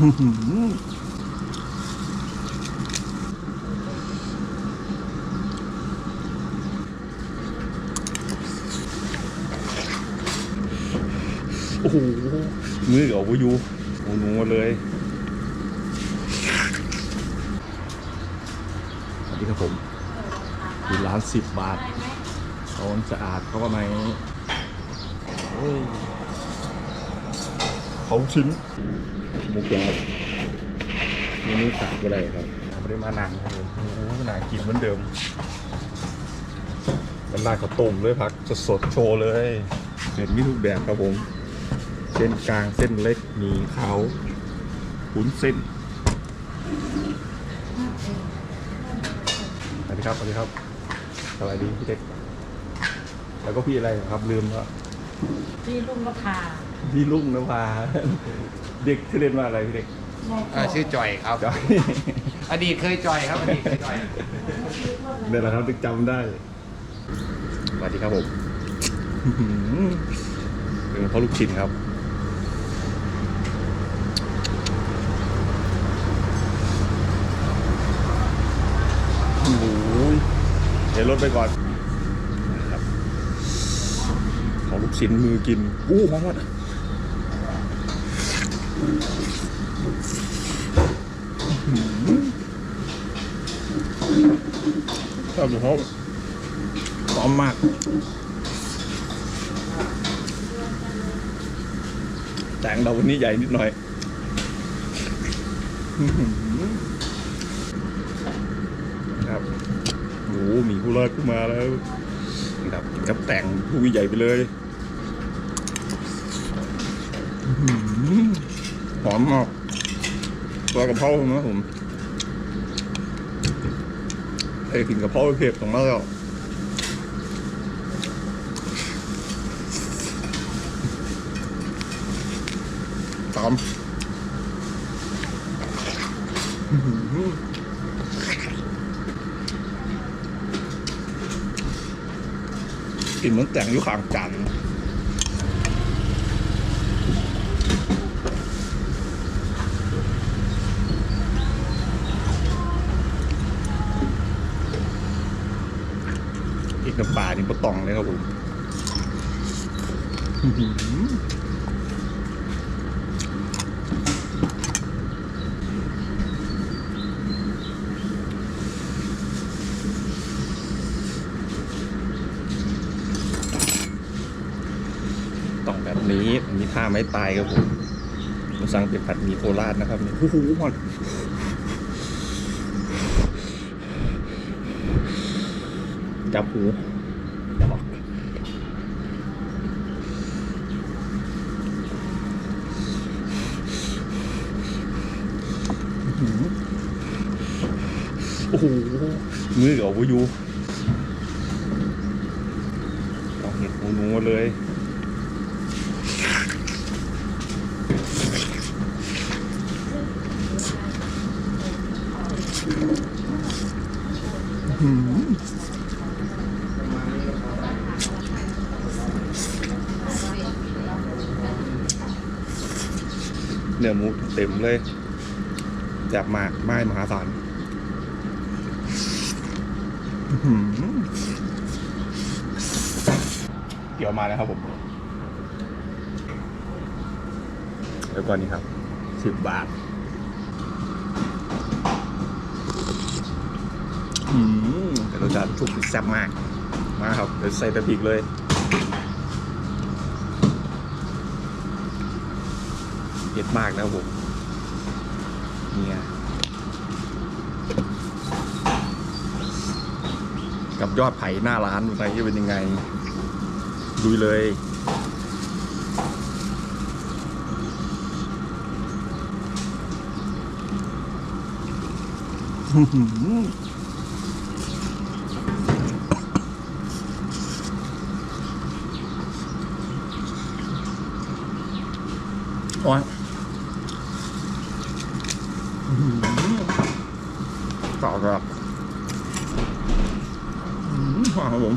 อื้อหือโอ้โหมือกับวายูโอ้หนูมาเลย สวัสดีครับผมอยู่ร้านสิบบาทเขาสะอาดเขาก็ไม่เฮ้ยเขาชิ้น หมุกยาวเมนูขาดก็ได้ครับไม่ได้มานานครับผมโอ้โหน่ากินเหมือนเดิมมันน่าข้าวต้มเลยพักสดๆโชว์เลยเห็นมีทุกแบบครับผม เส้นกลางเส้นเล็กหมีขาวหุนเส้นสวัสดีครับสวัสดีครับสวัสดีพี่เด็กแล้วก็พี่อะไรครับลืมว่าที่ลุงก็พา พี่ลุงนภาเด็กที่อเรียนว่าอะไรพี่เด็กอ่าชื่อจอยครับ จอยอดีตเคยจอยครับอดีตเคยจอยเนี่ยแหละครับถึงจำได้สวัสดีครับผมเป็นพ่อลูกชิ้นครับโอ้โหเดี๋ยวรถไปก่อนนะครับขอลูกชิ้นมือกินอู้หอมมาก ชอบหอมหอมมากแต่งเราวันนี้ใหญ่นิดหน่อยอื้อหือครับโอ้โหหมีผู้เลิศขึ้นมาแล้วครับกับแต่งผู้ใหญ่ไปเลยอื้อ หอมมากตัวกระเพรานะผมไอ้กินกระเพราเผ็ดของมากแล้วหอมกินเหมือนแต่งอยู่ข้างกันอีกน้ำปลา นี่ปะตองเลยครับผมอื้อหือต้องแบบนี้มีท่าไม้ตายครับผมผมสั่งเป็นผัดหมีโคราชนะครับนี่โอ้โหมันจับหูจับออกอื้อหือ โอ้โหมือกับวายูต้องเห็ดหูหนูมาเลยเนื้อหมูเต็มเลยจับมากไม้มหาศาลอื้อหือ เกี่ยวมาแล้วครับผม แล้วก็นี่ครับสิบบาทอืมแต่รสชาติถูกแซ่บมาก มาครับ เดี๋ยวใส่ตะพริกเลยเผ็ดมากนะครับผมเนี่ย กับยอดไผ่หน้าร้านอะไรจะเป็นยังไงดูเลยโอ้ยต่อครับาครับผม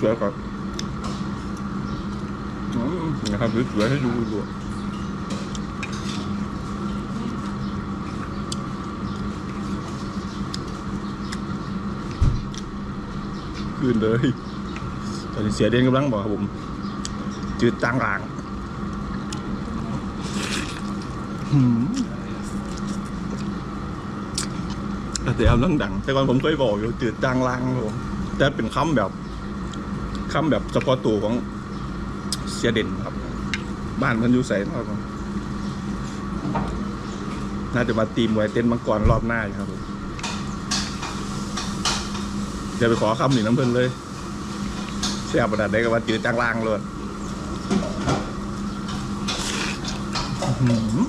สวยๆครับนะครับสวยๆให้ดูด้วย คืนเลย ตอนนี้เสียเด่นกำลังบอกครับผม จืดจางหลางแต่เอาเรื่องดัง แต่ก่อนผมเคยบอกอยู่จืดจางลางครับผมแต่เป็นคำแบบคำแบบเฉพาะตัวของเสียเด่นครับ บ้านมันอยู่ใส่ครับน่าจะมาตีมไว้เต้นมังกรรอบหน้าครับผม เดี๋ยวไปขอคำหนึ่งน้ำเพิ่นเลยเสียบระดับได้ก็ว่าจืดจางหลางเลยอื้อหือ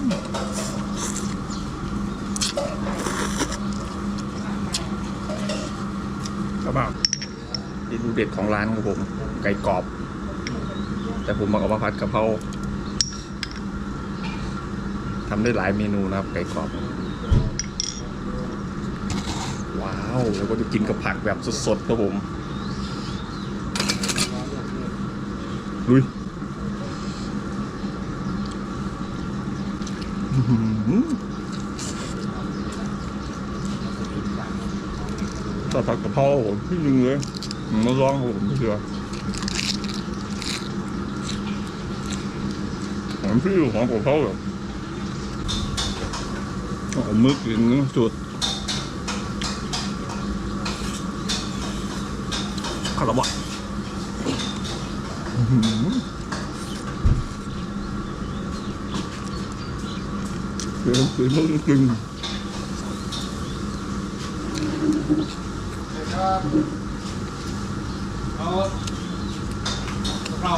ครับผมเมนูเด็ดของร้านของผม ไก่กรอบ แต่ผมมาเอามาผัดกะเพราทำได้หลายเมนูนะครับ ไก่กรอบ ว้าวแล้วก็จะกินกับผักแบบสดๆครับผมลุยอื้อหือแต่ผักกะเพราผมที่จริงเลยผมมาลองผมเชื่อผมพี่อยู่ของกะเพราแบบเอามือกินสุดคาราบะเดี๋ ยวคือมึงจริงครับเอากะเพรา